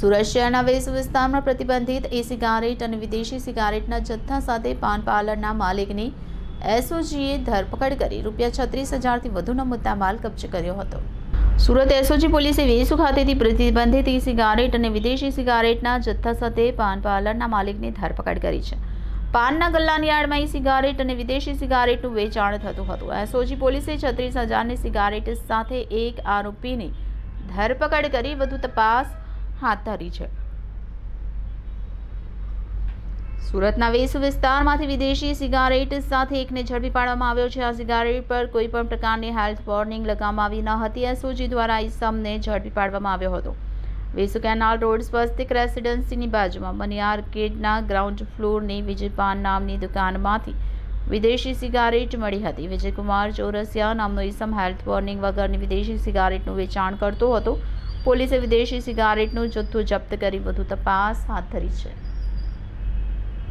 સુરત શહેરના વેસ વિસ્તારમાં પ્રતિબંધિત એ સિગારેટ અને વિદેશી સિગારેટના જથ્થા સાથે પાન પાર્લરના માલિકની એસઓજીએ ધરપકડ કરી. રૂપિયા છત્રીસ હજારથી વધુનો મુદ્દામાલ કબજે કર્યો હતો. સુરત એસઓજી પોલીસે વેસુ ખાતેથી પ્રતિબંધિત ઈ સિગારેટ અને વિદેશી સિગારેટના જથ્થા સાથે પાન પાર્લરના માલિકની ધરપકડ કરી છે. પાનના ગલ્લાની આડમાં ઈ સિગારેટ અને વિદેશી સિગારેટનું વેચાણ થતું હતું. એસઓજી પોલીસે છત્રીસ હજારની સિગારેટ સાથે એક આરોપીની ધરપકડ કરી વધુ તપાસ હાથ ધરી છે. સુરતના વેસ વિસ્તારમાંથી વિદેશી સિગારેટ સાથે એકને ઝડપી પાડવામાં આવ્યો છે. આ સિગારેટ પર કોઈ પણ પ્રકારની હેલ્થ વોર્નિંગ લગાવવામાં આવી ન હતી. એસઓજી દ્વારા ઈસમને ઝડપી પાડવામાં આવ્યો હતો. વેસુ કેનાલ રોડ સ્વસ્તિક રેસિડેન્સીની બાજુમાં મની આર્કેડના ગ્રાઉન્ડ ફ્લોરની વિજયપાન નામની દુકાનમાંથી વિદેશી સિગારેટ મળી હતી. વિજયકુમાર ચોરસિયા નામનો ઈસમ હેલ્થ વોર્નિંગ વગરની વિદેશી સિગારેટનું વેચાણ કરતો હતો. પોલીસે વિદેશી સિગારેટનું જથ્થું જપ્ત કરી વધુ તપાસ હાથ ધરી છે.